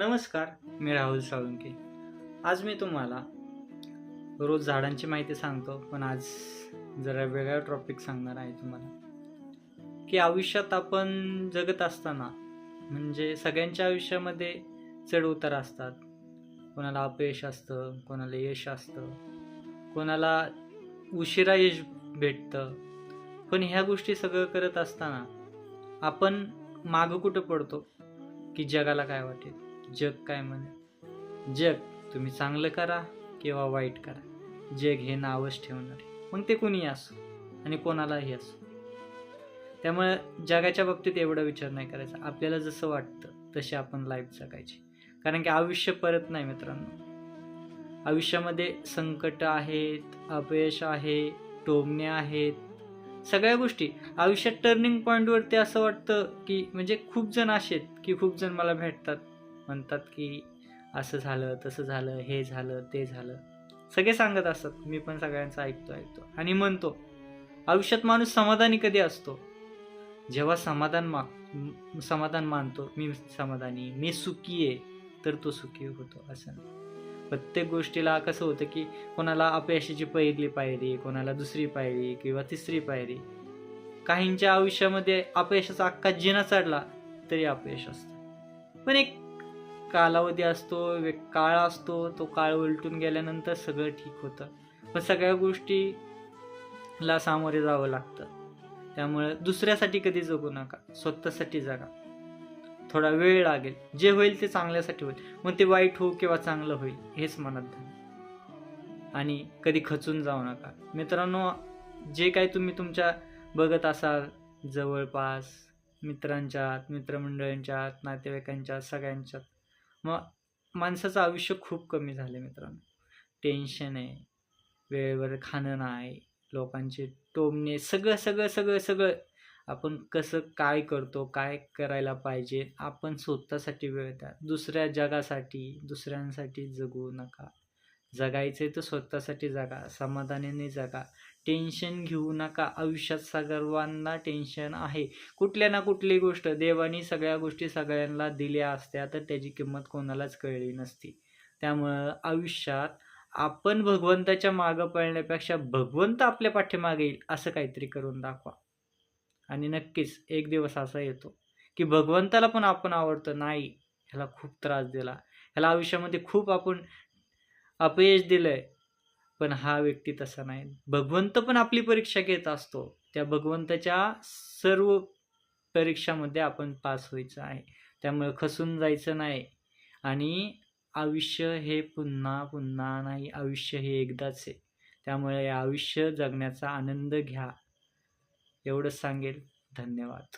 नमस्कार मी राहुल साळुंके. आज मी तुम्हाला रोज झाडांची माहिती सांगतो पण आज जरा वेगळा टॉपिक सांगणार आहे तुम्हाला. की आयुष्यात आपण जगत असताना म्हणजे सगळ्यांच्या आयुष्यामध्ये चढ उतार असतात. कोणाला अपयश असतं कोणाला यश असतं कोणाला उशिरा यश भेटतं. पण ह्या गोष्टी सगळं करत असताना आपण मागं कुठं पडतो की जगाला काय वाटेल? जग काय म्हणे? जग तुम्ही चांगलं करा किंवा वाईट करा. जग हे नावच ठेवणार. आहे मग ते कोणी असो आणि कोणालाही असो. त्यामुळे जगाच्या बाबतीत एवढा विचार नाही करायचा. आपल्याला जसं वाटतं तशी आपण लाईफ जगायची. कारण की आयुष्य परत नाही मित्रांनो. आयुष्यामध्ये संकट आहेत अपयश आहे टोमणे आहेत. सगळ्या गोष्टी. आयुष्यात टर्निंग पॉईंटवरती असं वाटतं की म्हणजे खूप जण असे आहेत की खूप जण मला भेटतात. म्हणतात की असं झालं तसं झालं हे झालं ते झालं. सगळे सांगत असतात. मी पण सगळ्यांचं ऐकतो ऐकतो. आणि म्हणतो आयुष्यात माणूस समाधानी कधी असतो? जेव्हा समाधान माग समाधान मानतो मी समाधानी मी सुखी आहे तर तो सुखी होतो असं नाही. प्रत्येक गोष्टीला कसं होतं की कोणाला अपयशाची पहिली पायरी कोणाला दुसरी पायरी किंवा तिसरी पायरी. काहींच्या आयुष्यामध्ये अपयशाचा अख्खा जिना चढला तरी अपयश असतं. पण एक कालावधी असतो काळ असतो तो काळ उलटून गेल्यानंतर सगळं ठीक होतं. पण सगळ्या गोष्टीला सामोरे जावं लागतं. त्यामुळे दुसऱ्यासाठी कधी जगू नका स्वतःसाठी जगा. थोडा वेळ लागेल जे होईल ते चांगल्यासाठी होईल. मग ते वाईट हो किंवा चांगलं होईल हेच मनात धरा आणि कधी खचून जाऊ नका. मित्रांनो जे काही तुम्ही तुमच्या बघत असाल जवळपास मित्रांच्यात मित्रमंडळींच्यात नातेवाईकांच्यात सगळ्यांच्यात मग माणसाचं आयुष्य खूप कमी झालं आहे मित्रांनो. टेन्शन आहे. वेळेवर खाणं नाही. लोकांचे टोमणे सगळं सगळं सगळं सगळं. आपण कसं काय करतो काय करायला पाहिजे आपण स्वतःसाठी वेळ द्या. दुसऱ्या जगासाठी दुसऱ्यांसाठी जगू नका. जगायचं तर स्वतःसाठी जगा समाधानाने जगा. टेन्शन घेऊ नका. आयुष्यात सर्वांना टेन्शन आहे. कुठल्या ना कुठली गोष्ट देवानी सगळ्या गोष्टी सगळ्यांना दिल्या असत्या तर त्याची किंमत कोणालाच कळली नसती. त्यामुळं आयुष्यात आपण भगवंताच्या मागं पळण्यापेक्षा भगवंत आपल्या पाठीमागे येईल असं काहीतरी करून दाखवा. आणि नक्कीच एक दिवस असा येतो की भगवंताला पण आपण आवडतं नाही. ह्याला खूप त्रास दिला. ह्याला आयुष्यामध्ये खूप आपण अपयश दिलंय. पण हा व्यक्ती तसा नाही. भगवंत पण आपली परीक्षा घेत असतो. त्या भगवंताच्या सर्व परीक्षामध्ये आपण पास व्हायचं आहे. त्यामुळे खसून जायचं नाही. आणि आयुष्य हे पुन्हा पुन्हा नाही आयुष्य हे एकदाच आहे. त्यामुळे आयुष्य जगण्याचा आनंद घ्या. एवढंच सांगेल. धन्यवाद.